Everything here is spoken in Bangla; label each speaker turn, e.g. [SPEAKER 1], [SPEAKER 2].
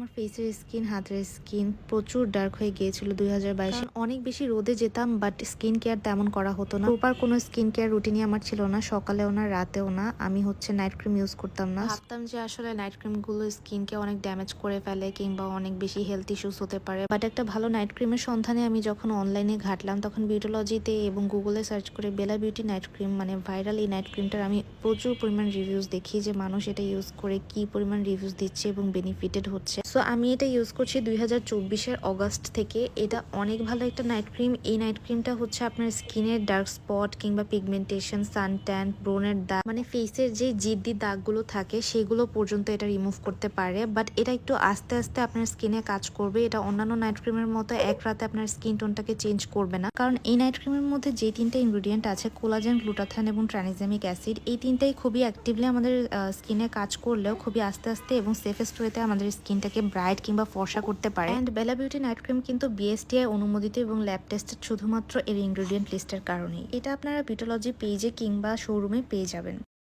[SPEAKER 1] আমার ফেসের স্কিন হাতের স্কিন প্রচুর ডার্ক হয়ে গিয়েছিল দুই হাজার বাইশে। অনেক বেশি রোদে যেতাম বাট স্কিন কেয়ার তেমন করা হতো না। প্রপার কোনো স্কিন কেয়ার রুটিনই আমার ছিল না সকালেও না রাতেও না। আমি হচ্ছে নাইট ক্রিম ইউজ করতাম না। ভাবতাম যে আসলে নাইট ক্রিমগুলো স্কিনকে অনেক ড্যামেজ করে ফেলে কিংবা অনেক বেশি হেলথ ইস্যুস হতে পারে। বাট একটা ভালো নাইট ক্রিমের সন্ধানে আমি যখন অনলাইনে ঘাটলাম তখন বিউটোলজিতে এবং গুগলে সার্চ করে বেলা বিউটি নাইট ক্রিম মানে ভাইরাল এই নাইট ক্রিমটার আমি প্রচুর পরিমাণ রিভিউজ দেখি যে মানুষ এটা ইউজ করে কি পরিমাণ রিভিউজ দিচ্ছে এবং বেনিফিটেড হচ্ছে। সো আমি এটা ইউজ করছি দুই হাজার চব্বিশের অগাস্ট থেকে। এটা অনেক ভালো একটা নাইট ক্রিম এই নাইট ক্রিমটা হচ্ছে আপনার স্কিনের ডার্ক স্পট কিংবা পিগমেন্টেশন সান ট্যান ব্রোনের দাগ মানে ফেসের যে জিদ্দি দাগগুলো থাকে, সেগুলো পর্যন্ত এটা রিমুভ করতে পারে। বাট এটা একটু আস্তে আস্তে আপনার স্কিনে কাজ করবে। এটা অন্যান্য নাইট ক্রিমের মতো এক রাতে আপনার স্কিন টোনটাকে চেঞ্জ করবে না। কারণ এই নাইট ক্রিমের মধ্যে যে তিনটা ইনগ্রিডিয়েন্ট আছে কোলাজেন গ্লুটাথান এবং ট্রানিজামিক অ্যাসিড এই তিনটাই খুবই অ্যাক্টিভলি আমাদের স্কিনে কাজ করলেও খুবই আস্তে আস্তে এবং সেফেস্ট ওয়েতে আমাদের স্কিনটাকে ব্রাইট কিংবা ফর্সা করতে পারে। And Bela beauty night cream কিন্তু বিএসটিআই অনুমোদিত এবং ল্যাব টেস্টেড শুধুমাত্র এর ইনগ্রিডিয়েন্ট লিস্টের কারণেই। এটা আপনারা পিটোলজি পেজে কিংবা শোরুমে পেয়ে যাবেন।